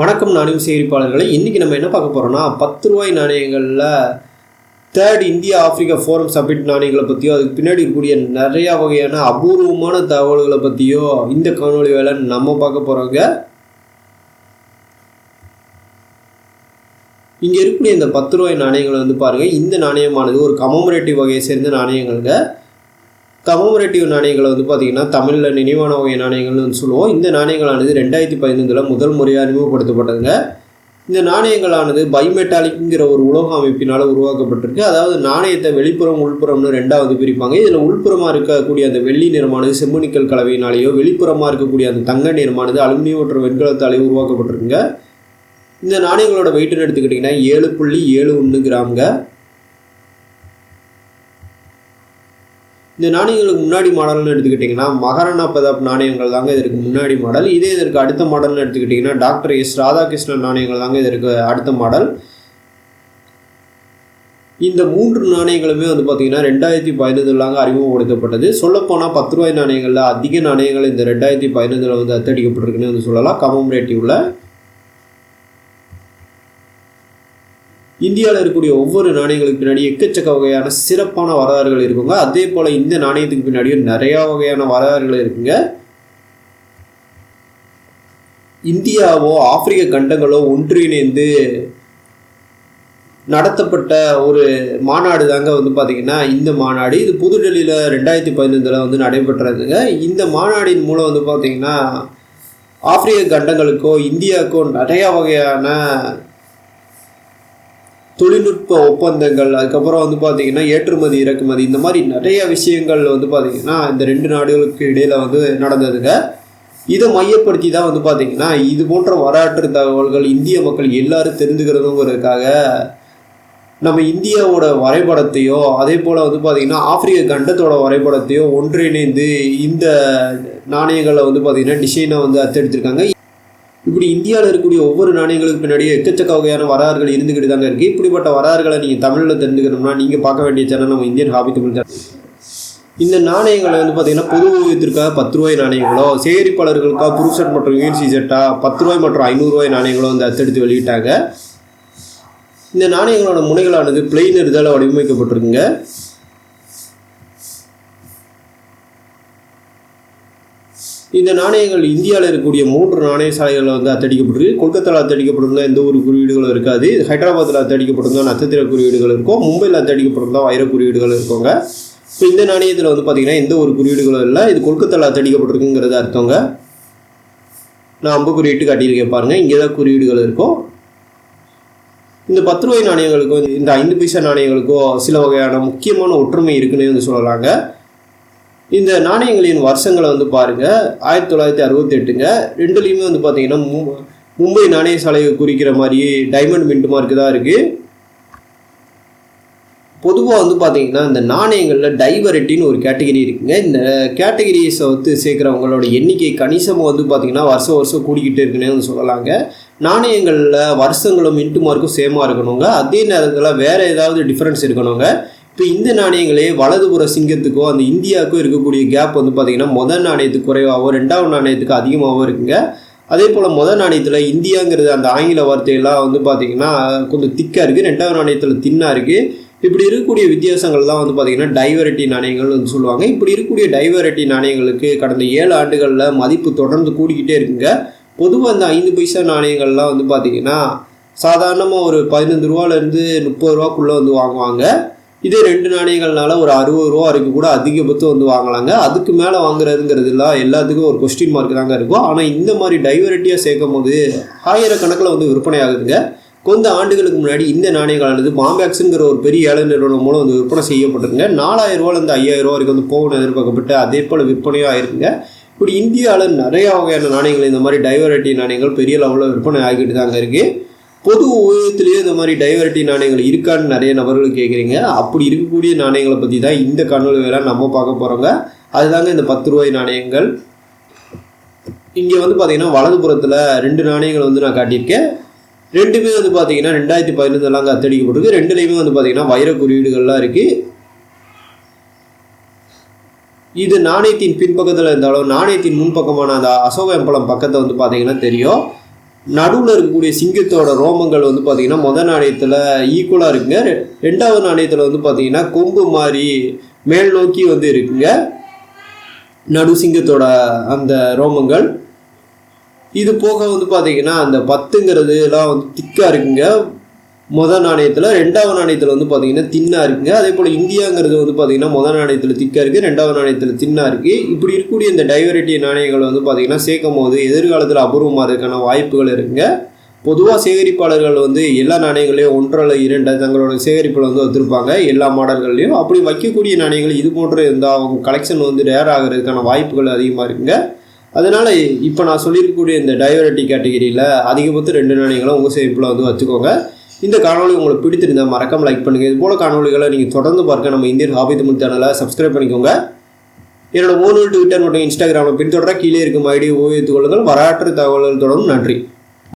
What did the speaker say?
வணக்கம் நாணயம் சேகரிப்பாளர்களை. இன்றைக்கி நம்ம என்ன பார்க்க போகிறோம்னா பத்து ரூபாய் நாணயங்களில் third India Africa forum summit நாணயங்களை பற்றியோ அதுக்கு பின்னாடி இருக்கக்கூடிய நிறையா வகையான அபூர்வமான தகவல்களை பற்றியோ இந்த காணொலி வேலை நம்ம பார்க்க போகிறோங்க இங்கே இருக்கக்கூடிய இந்த பத்து ரூபாய் நாணயங்களை வந்து பாருங்கள் இந்த நாணயமானது ஒரு கமமரேட்டிவ் வகையை சேர்ந்த நாணயங்கள்ங்க. கமோமரேட்டிவ் நாணயங்களை வந்து பார்த்திங்கன்னா தமிழில் நினைவான வகை நாணயங்கள்னு சொல்லுவோம். இந்த நாணயங்களானது ரெண்டாயிரத்தி பதினைந்தில் முதல் முறையாக அறிமுகப்படுத்தப்பட்டதுங்க. இந்த நாணயங்களானது பைமெட்டாலிக்ங்கிற ஒரு உலோக அமைப்பினால் உருவாக்கப்பட்டிருக்கு. அதாவது நாணயத்தை வெளிப்புறம் உள்புறம்னு ரெண்டாவது பிரிப்பாங்க. இதில் உள்புறமாக இருக்கக்கூடிய அந்த வெள்ளி நிறமானது செம்முனிக்கல் கலவையினாலேயோ வெளிப்புறமாக இருக்கக்கூடிய அந்த தங்க நிறமானது அலுமினியம் மற்றும் வெண்கலத்தாலேயோ உருவாக்கப்பட்டிருக்குங்க. இந்த நாணயங்களோட வெயிட்னு எடுத்துக்கிட்டிங்கன்னா ஏழு புள்ளி ஏழு ஒன்று கிராம்ங்க. இந்த நாணயங்களுக்கு முன்னாடி மாடல்னு எடுத்துக்கிட்டிங்கன்னா மகாராணா பிரதாப் நாணயங்கள் தாங்க இதற்கு முன்னாடி மாடல். இதே இதற்கு அடுத்த மாடல்னு எடுத்துக்கிட்டிங்கன்னா டாக்டர் எஸ் ராதாகிருஷ்ணன் நாணயங்கள் தாங்க இதற்கு அடுத்த மாடல். இந்த மூன்று நாணயங்களுமே வந்து பார்த்திங்கன்னா ரெண்டாயிரத்தி பதினைந்துலாங்க அறிமுகப்படுத்தப்பட்டது சொல்லப்போனால் பத்து ரூபாய் நாணயங்களில் அதிக நாணயங்கள் இந்த ரெண்டாயிரத்தி பதினைந்தில் வந்து அத்தடிக்கப்பட்டிருக்குன்னு வந்து சொல்லலாம். கமமரேட்டிவில் இந்தியாவில் இருக்கக்கூடிய ஒவ்வொரு நாணயங்களுக்கு பின்னாடி எக்கச்சக்க வகையான சிறப்பான வரலாறுகள் இருக்குங்க. அதே போல் இந்த நாணயத்துக்கு பின்னாடியும் நிறையா வகையான வரலாறுகள் இருக்குங்க. இந்தியாவோ ஆப்பிரிக்க கண்டங்களோ ஒன்றிணைந்து நடத்தப்பட்ட ஒரு மாநாடு தாங்க வந்து பார்த்திங்கன்னா இந்த மாநாடு. இது புதுடெல்லியில் ரெண்டாயிரத்தி பதினைந்தில் வந்து நடைபெற்றதுங்க. இந்த மாநாடின் மூலம் வந்து பார்த்திங்கன்னா ஆப்பிரிக்க கண்டங்களுக்கோ இந்தியாவுக்கோ நிறையா வகையான தொழில்நுட்ப ஒப்பந்தங்கள் அதுக்கப்புறம் வந்து பார்த்திங்கன்னா ஏற்றுமதி இறக்குமதி இந்த மாதிரி நிறைய விஷயங்கள் வந்து பார்த்திங்கன்னா இந்த ரெண்டு நாடுகளுக்கு இடையில் வந்து நடந்ததுங்க. இதை மையப்படுத்தி தான் வந்து பார்த்திங்கன்னா இது போன்ற வரலாற்று தகவல்கள் இந்திய மக்கள் எல்லாரும் தெரிஞ்சுக்கிறதுங்கிறதுக்காக நம்ம இந்தியாவோட வரைபடத்தையோ அதே போல் வந்து பார்த்திங்கன்னா ஆப்பிரிக்க கண்டத்தோட வரைபடத்தையோ ஒன்றிணைந்து இந்த நாணயங்களை வந்து பார்த்திங்கன்னா டிசைனை வந்து அத்தெடுத்திருக்காங்க. இப்படி இந்தியாவில் இருக்கக்கூடிய ஒவ்வொரு நாணயங்களுக்கு பின்னாடியே எக்கச்சக்க வகையான வரலாறுகள் இருந்துக்கிட்டு தாங்க இருக்குது இப்படிப்பட்ட வரலாறுகளை நீங்கள் தமிழில் தெரிஞ்சுக்கணும்னா நீங்கள் பார்க்க வேண்டிய சேனல் நம்ம இந்தியன் ஹாபி தமிழ் சேனல் இந்த நாணயங்களை வந்து பார்த்தீங்கன்னா பொது ஊதியத்திற்காக பத்து ரூபாய் நாணயங்களோ சேகரிப்பாளர்களுக்காக புருஷன் மற்றும் யூஎன்சி செட்டா பத்து ரூபாய் மற்றும் ஐநூறுரூவாய் நாணயங்களோ வந்து அத்தெடுத்து வெளியிட்டாங்க. இந்த நாணயங்களோட முனைகளானது பிளெயின் இருந்தால் வடிவமைக்கப்பட்டிருக்குங்க. இந்த நாணயங்கள் இந்தியாவில் இருக்கக்கூடிய மூன்று நாணய சாலைகளில் வந்து அத்தடிக்கப்பட்டிருக்கு. கொல்கத்தாவில் அத்தடிக்கப்பட்டிருந்தால் எந்த ஒரு குறியீடுகளும் இருக்காது. ஹைதராபாத்தில் அத்தடிக்கப்பட்டிருந்தால் நட்சத்திர குறியீடுகள் இருக்கும். மும்பையில் அத்தடிக்கப்பட்டிருந்தால் வைர குறியீடுகள் இருக்குங்க. இப்போ இந்த நாணயத்தில் வந்து பார்த்திங்கன்னா எந்த ஒரு குறியீடுகளும் இல்லை. இது கொல்கத்தாவில் அத்தடிக்கப்பட்டிருக்குங்கிறது அர்த்தங்க. நான் அம்பு குறியீட்டு காட்டியிருக்கேன் பாருங்கள் இங்கே தான் குறியீடுகள் இருக்கும். இந்த பத்து ரூபாய் நாணயங்களுக்கும் இந்த ஐந்து பைசா நாணயங்களுக்கும் சில வகையான முக்கியமான ஒற்றுமை இருக்குன்னு வந்து சொல்லலாங்க. இந்த நாணயங்களின் வருஷங்களை வந்து பாருங்கள் ஆயிரத்தி தொள்ளாயிரத்தி அறுபத்தி எட்டுங்க ரெண்டுலேயுமே வந்து பார்த்தீங்கன்னா மும்பை நாணய சாலையை குறிக்கிற மாதிரி டைமண்ட் மின்ட் மார்க்கு தான் இருக்குது பொதுவாக வந்து பார்த்தீங்கன்னா இந்த நாணயங்களில் டைவரெட்டின்னு ஒரு கேட்டகரி இருக்குங்க. இந்த கேட்டகரிஸை வந்து சேர்க்குறவங்களோட எண்ணிக்கை கணிசமாக வந்து பார்த்தீங்கன்னா வருஷம் வருஷம் கூடிக்கிட்டே இருக்குன்னே வந்து சொல்லலாங்க. நாணயங்களில் வருஷங்களும் மின்ட்டு மார்க்கும் சேமாக இருக்கணுங்க. அதே நேரத்தில் வேறு ஏதாவது டிஃப்ரென்ஸ் இருக்கணுங்க. இப்போ இந்த நாணயங்களே வலதுபுற சிங்கத்துக்கோ அந்த இந்தியாவுக்கோ இருக்கக்கூடிய கேப் வந்து பார்த்தீங்கன்னா முதல் நாணயத்துக்கு குறைவாகவோ ரெண்டாவது நாணயத்துக்கு அதிகமாகவோ இருக்குங்க. அதே போல் முதல் நாணயத்தில் இந்தியாங்கிறது அந்த ஆங்கில வார்த்தையெல்லாம் வந்து பார்த்திங்கன்னா கொஞ்சம் திக்காக இருக்குது ரெண்டாவது நாணயத்தில் தின்னாக இருக்குது இப்படி இருக்கக்கூடிய வித்தியாசங்கள் தான் வந்து பார்த்திங்கன்னா டைவரட்டி நாணயங்கள் வந்து சொல்லுவாங்க. இப்படி இருக்கக்கூடிய டைவரட்டி நாணயங்களுக்கு கடந்த ஏழு ஆண்டுகளில் மதிப்பு தொடர்ந்து கூடிக்கிட்டே இருக்குங்க. பொதுவாக அந்த ஐந்து பைசா நாணயங்கள்லாம் வந்து பார்த்திங்கன்னா சாதாரணமாக ஒரு பதினஞ்சு ரூபாலேருந்து முப்பது ரூபாக்குள்ளே வந்து வாங்குவாங்க. இதே ரெண்டு நாணயங்கள்னால ஒரு அறுபது ரூபா வரைக்கும் கூட அதிகபட்சம் வந்து வாங்கலாங்க. அதுக்கு மேலே வாங்குறதுங்கிறது இல்லை எல்லாத்துக்கும் ஒரு கொஸ்டின் மார்க் தாங்க இருக்கும். ஆனால் இந்த மாதிரி டைவர்ட்டியாக சேர்க்கும் போது ஆயிரக்கணக்கில் வந்து விற்பனை ஆகுதுங்க. கொஞ்ச ஆண்டுகளுக்கு முன்னாடி இந்த நாணயங்களானது பாம்பேக்ஸுங்கிற ஒரு பெரிய ஏழை நிறுவனம் மூலம் வந்து விற்பனை செய்யப்பட்டிருங்க நாலாயிரம் ரூபாலேருந்து ஐயாயிரம் ரூபா வரைக்கும் வந்து போகணும் எதிர்பார்க்கப்பட்டு அதே போல் விற்பனையும் ஆயிருக்குங்க. இப்படி இந்தியாவில் நிறையா வகையான நாணயங்கள் இந்த மாதிரி டைவரட்டி நாணயங்கள் பெரிய லெவலில் விற்பனை ஆகிட்டு தாங்க இருக்குது பொது உபயோகத்திலேயே இந்த மாதிரி டைவர்ட்டி நாணயங்கள் இருக்கான்னு நிறைய நபர்கள் கேட்குறீங்க அப்படி இருக்கக்கூடிய நாணயங்களை பற்றி தான் இந்த காணொலி வேலை நம்ம பார்க்க போகிறோங்க அதுதாங்க இந்த பத்து ரூபாய் நாணயங்கள். இங்கே வந்து பார்த்தீங்கன்னா வலதுபுறத்தில் ரெண்டு நாணயங்கள் வந்து நான் காட்டியிருக்கேன். ரெண்டுமே வந்து பார்த்தீங்கன்னா ரெண்டாயிரத்தி பதினொன்றுல அங்கே அத்தடிக்கப்பட்டிருக்கு. ரெண்டுலேயுமே வந்து பார்த்தீங்கன்னா வைர குறியீடுகள்லாம் இருக்குது இது நாணயத்தின் பின்பக்கத்தில் இருந்தாலும் நாணயத்தின் முன்பக்கமான அந்த அசோக எம்பளம் பக்கத்தை வந்து பார்த்தீங்கன்னா தெரியும். நடுவில் இருக்கக்கூடிய சிங்கத்தோட ரோமங்கள் வந்து பார்த்திங்கன்னா முதல் நாணயத்தில் ஈக்குவலாக இருக்குங்க. ரெண்டாவது நாணயத்தில் வந்து பார்த்திங்கன்னா கொம்பு மாதிரி மேல் நோக்கி வந்து இருக்குங்க. நடு சிங்கத்தோட அந்த ரோமங்கள். இது போக வந்து பார்த்தீங்கன்னா அந்த பத்துங்கிறது எல்லாம் வந்து திக்காக இருக்குங்க. மொதல் நாணயத்தில் ரெண்டாவது நாணயத்தில் வந்து பார்த்தீங்கன்னா தின்னாக இருக்குங்க அதே போல் இந்தியாங்கிறது வந்து பார்த்தீங்கன்னா மொதல் நாணயத்தில் திக்காக இருக்குது ரெண்டாவது நாணயத்தில் தின்னாக இருக்குது இப்படி இருக்கக்கூடிய இந்த டைவரிட்டி நாணயங்கள் வந்து பார்த்தீங்கன்னா சேர்க்கும் போது எதிர்காலத்தில் அபூர்வமாகிறதுக்கான வாய்ப்புகள் இருக்குங்க. பொதுவாக சேகரிப்பாளர்கள் வந்து எல்லா நாணயங்களையும் ஒன்றரை இரண்டு தங்களோட சேகரிப்பில் வந்து வச்சுருப்பாங்க எல்லா மாடல்கள்லையும். அப்படி வைக்கக்கூடிய நாணயங்கள் இது போன்ற இருந்தால் அவங்க கலெக்ஷன் வந்து ரேர் ஆகிறதுக்கான வாய்ப்புகள் அதிகமாக இருக்குங்க. அதனால் இப்போ நான் சொல்லியிருக்கக்கூடிய இந்த டைவரிட்டி கேட்டகரியில் அதிகபட்சம் ரெண்டு நாணயங்களும் உங்கள் சேமிப்பில் வந்து வச்சுக்கோங்க. இந்த காணொளி உங்களுக்கு பிடித்திருந்தால் மறக்காம லைக் பண்ணுங்கள் இது போல் காணொளிகளை நீங்கள் தொடர்ந்து பார்க்க நம்ம இந்தியன் ஹாபி தமிழ் சேனலை சப்ஸ்கிரைப் பண்ணிக்கோங்க. என்னோட மூணு ட்விட்டர் மற்றும் இன்ஸ்டாகிராமில் பின்தொடர கீழே இருக்கும் ஐடியை உபயோகித்துக் கொள்ளுங்கள். வரலாற்று தகவல்கள் தொடரும் நன்றி.